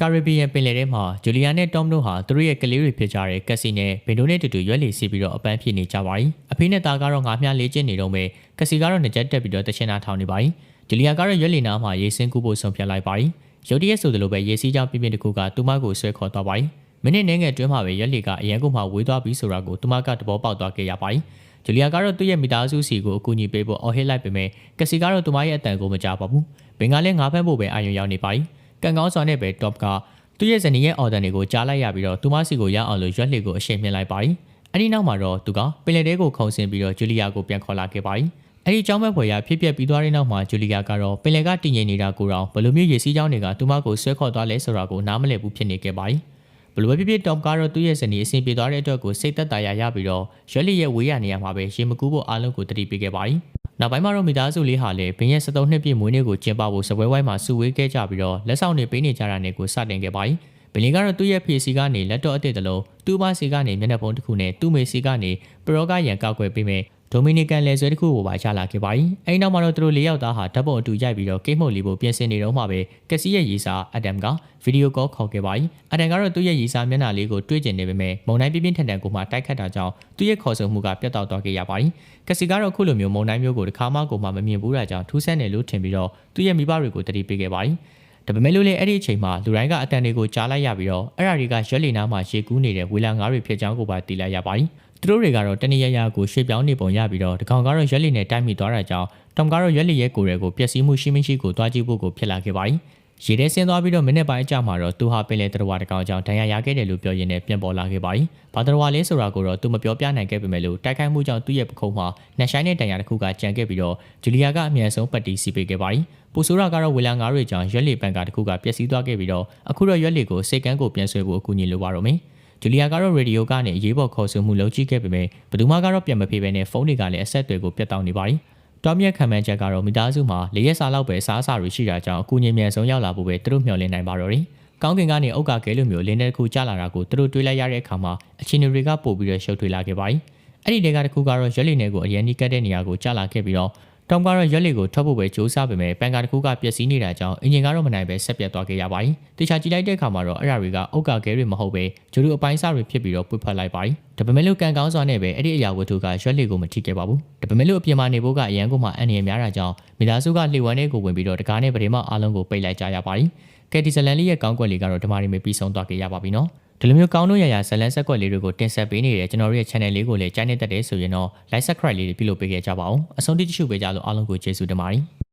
ကာရစ်ဘီယံပင်လယ်ထဲမှာဂျူလီယာနဲ့တောမ်တို့ဟာသူတို့ရဲ့ကလေးတွေဖြစ်ကြတဲ့ကက်စီနဲ့ဘင်ဒိုနဲ့တူတူရွက်လီစီပြီးတော့အပန်းဖြစ်နေကြပါ යිအဖေနဲ့သားကတော့ငါးမြလေ့ကျင့်နေတော့မယ်ကက်စီကတော့နှစ်ချက်တက်ပြီးတော့တချင်နာထောင်နေပါ යි ဂျူလီယာကတော့ရွက်လီနာမှာရေစင်းကူဖို့ဆုံးဖြတ်လိုက်ပါ යි ရုတ်တရက်ဆိုသလိုပဲရေစီးကြောင်ပြင်းပြင်းတစ်ခုကသူမကိုဆွဲခေါ်သွားပါ යි မိနစ်နှင်းငယ်တွင်းမှာပဲရွက်လီကအရန်ကုန်မှာဝေးသွားပြီးဆိုတာကိုသူမကတဘောပေါက်သွားခဲ့ရပါ යි ဂျူလီယာကတော့သူ့ရဲ့မိသားစုစီကိုအကူအညီပေးဖို့အော်ဟစ်လိုက်ပေမဲ့ကက်စီကတော့သူမရဲ့အတန်ကိုမကြားပါဘူးဘင်ကလည်းငါးဖက်ဖို့ပဲအာရုံရောက်နေပါ යි ကံကောင်းစွာနဲ့ပဲ Top ကသူ့ရဲ့ဇနီးရဲ့ order တွေကိုကြားလိုက်ရပြီးတော့သူမစီကိုရအောင်လို့ရွက်လှေကိုအရှိန်မြှင့်လိုက်ပါပြီ။အဲဒီနောက်မှာတော့သူကပင်လယ်ထဲကိုခုန်ဆင်းပြီးတော့ဂျူလီယာကိုပြန်ခေါ်လာခဲ့ပါပြီ။အဲဒီကြောင်းမဲ့ဖွယ်ရဖြစ်ပျက်ပြီးသွားတဲ့နောက်မှာဂျူလီယာကတော့ပင်လယ်ကတည်ငြိမ်နေတာကိုတော့ဘယ်လိုမျိုးရေစီးကြောင်းတွေကသူမကိုဆွဲခေါ်သွားလဲဆိုတာကိုနားမလည်ဘူးဖြစ်နေခဲ့ပါပြီ။ဘလိုပဲဖြစ်ဖြစ် Top ကတော့သူ့ရဲ့ဇနီးအဆင်ပြေသွားတဲ့အတွက်ကိုစိတ်သက်သာရရပြီးတော့ရွက်လှေရဲ့ဝေးရနေရာမှာပဲရေမကူးဖို့အားလုံးကိုတတိပေးခဲ့ပါပြီ။ နောက်ပိုင်းမှာတော့မိသားစုလေးဟာလည်းဘင်းရဲ့73နှစ်ပြည့်မွေးနေ့ကိုကျင်းပဖို့စပွဲဝိုင်းမှာစုဝေးခဲ့ကြပြီးတော့လက်ဆောင်တွေပေးနေကြတာနဲ့ကိုစတင်ခဲ့ပါ යි ဘလင်ကတော့သူ့ရဲ့ဖေစီကနေလက်တော့အစ်စ်တလုံးသူ့ဘာစီကနေမျက်နှာပုံတစ်ခုနဲ့သူ့မေစီကနေပရောကရန်ကောက်ွယ်ပေးမယ် ဒိုမီနီကန်လယ်ဆွဲတစ်ခုကိုပါရလာခဲ့ပါပြီ။အဲဒီနောက်မှာတော့သူတို့၄ယောက်သားဟာဓာတ်ပုံအတူရိုက်ပြီးတော့ကိတ်မုတ်လေးကိုပြင်ဆင်နေတော့မှပဲကက်စီရဲ့ရေးစာအဒမ်ကဗီဒီယိုကောခေါ်ခဲ့ပါပြီ။အဒမ်ကတော့သူ့ရဲ့ရေးစာမျက်နှာလေးကိုတွေ့ကျင်နေပေမဲ့မုန်တိုင်းပြင်းပြင်းထန်ထန်ကိုမှတိုက်ခတ်တာကြောင့်သူ့ရဲ့ခေါ်ဆိုမှုကပြတ်တောက်သွားခဲ့ရပါပြီ။ကက်စီကတော့ခုလိုမျိုးမုန်တိုင်းမျိုးကိုတစ်ခါမှကိုမှမမြင်ဘူးတာကြောင့်ထူးဆန်းတယ်လို့ထင်ပြီးတော့သူ့ရဲ့မိဘတွေကိုတတိပေးခဲ့ပါပြီ။ဒါပေမဲ့လို့လေအဲ့ဒီအချိန်မှာလူတိုင်းကအတန်တွေကိုကြားလိုက်ရပြီးတော့အဲ့ဓာတွေကရွက်လီနားမှာရေကူးနေတဲ့ဝေလံငါးတွေဖြစ်ကြောင်းကိုပါတီးလိုက်ရပါပြီ။ သူတို့တွေကတော့တနေရရကိုရွှေ့ပြောင်းနေပုံရပြီးတော့တကောင်ကတော့ရက်လီနဲ့တိုက်မိသွားတာကြောင့်တမ်ကတော့ရက်လီရဲ့ကိုယ်ရဲကိုပျက်စီးမှုရှိမရှိကိုသွားကြည့်ဖို့ကိုဖြစ်လာခဲ့ပါပြီ။ရေထဲဆင်းသွားပြီးတော့မိနစ်ပိုင်းအကြာမှာတော့သူဟာပင်လယ်တရဝါတကောင်ကြောင့်ဒဏ်ရာရခဲ့တယ်လို့ပြောရင်းနဲ့ပြန်ပေါ်လာခဲ့ပါပြီ။ဘာတရဝါလဲဆိုတာကိုတော့သူမပြောပြနိုင်ခဲ့ပေမဲ့လို့တိုက်ခိုက်မှုကြောင့်သူ့ရဲ့ပခုံးမှာနှက်ဆိုင်တဲ့ဒဏ်ရာတစ်ခုကကျန်ခဲ့ပြီးတော့ဂျူလီယာကအမြန်ဆုံးပတ်တီးစီပေးခဲ့ပါပြီ။ပူဆိုးရာကတော့ဝီလန်ငါးတွေကြောင့်ရွက်လီပန်ကာတစ်ခုကပျက်စီးသွားခဲ့ပြီးတော့အခုတော့ရွက်လီကိုစိတ်ကန်းကိုပြန်ဆွဲဖို့အကူအညီလိုပါတော့မယ်။ ဂျူလီယာကတော့ရေဒီယိုကနေအရေးပေါ်ခေါ်ဆိုမှုလုပ်ကြည့်ခဲ့ပေမဲ့ဘယ်သူမှကတော့ပြန်မဖြေဘဲနဲ့ဖုန်းတွေကလည်းအဆက်အသွယ်ကိုပြတ်တောက်နေပါ යි ။တော်မြက်ခံမှန်းချက်ကတော့မိသားစုမှာလေရက်စာလောက်ပဲစားစာတွေရှိတာကြောင့်အကူအညီမြန်ဆုံးရောက်လာဖို့ပဲသူတို့မျှော်လင့်နိုင်ပါတော့တယ်။ကောင်းကင်ကနေအုတ်ကကဲလိုမျိုးလင်းတဲ့တစ်ခုကျလာတာကိုသူတို့တွေးလိုက်ရတဲ့အခါမှာအချင်းတွေကပို့ပြီးတော့ရှုပ်ထွေးလာခဲ့ပါ යි ။အဲ့ဒီတဲကတစ်ခုကတော့ရွက်လီနယ်ကိုအရင်နီးကတ်တဲ့နေရာကိုကျလာခဲ့ပြီးတော့ တောင်ကတော့ရက်လေကိုထွက်ဖို့ပဲကြိုးစားပေမဲ့ပန်ကာတစ်ခုကပျက်စီးနေတာကြောင့်အင်ဂျင်ကတော့မနိုင်ပဲဆက်ပြတ်သွားခဲ့ရပါတယ်။တခြားကြည့်လိုက်တဲ့အခါမှာတော့အဲ့ဒါတွေကအုတ်ကာခဲတွေမဟုတ်ပဲဂျိုဒူအပိုင်းစားတွေဖြစ်ပြီးတော့ပွတ်ဖက်လိုက်ပါတယ်။ဒါပေမဲ့လို့ကန်ကောင်းစွာနဲ့ပဲအဲ့ဒီအရာဝတ္ထုကရွက်လေကိုမထိခဲ့ပါဘူး။ဒါပေမဲ့လို့အပြင်မှာနေဖို့ကအရန်ကိုမှအန္တရာယ်များတာကြောင့်မိသားစုကလေဝမ်းတွေကိုဝင်ပြီးတော့တကားနဲ့ပရေမအားလုံးကိုပိတ်လိုက်ကြရပါတယ်။ကယ်ဒီဇလန်လေးရဲ့ကောင်းကွက်လေးကတော့ဓမာရီမေပြီးဆုံးသွားခဲ့ရပါပြီနော်။ ဒီလိုမျိုးကောင်းတို့ရရဇလန်ဆက်ကွက်လေးတွေကိုတင်ဆက်ပေးနေတယ်ကျွန်တော်တို့ရဲ့ channel လေးကိုလည်းကြိုက်နေတတ်တယ်ဆိုရင်တော့ like subscribe လေးတွေပြုလုပ်ပေးခဲ့ကြပါအောင်အဆုံးထိကြည့်ရှုပေးကြလို့အားလုံးကိုကျေးဇူးတင်ပါတယ်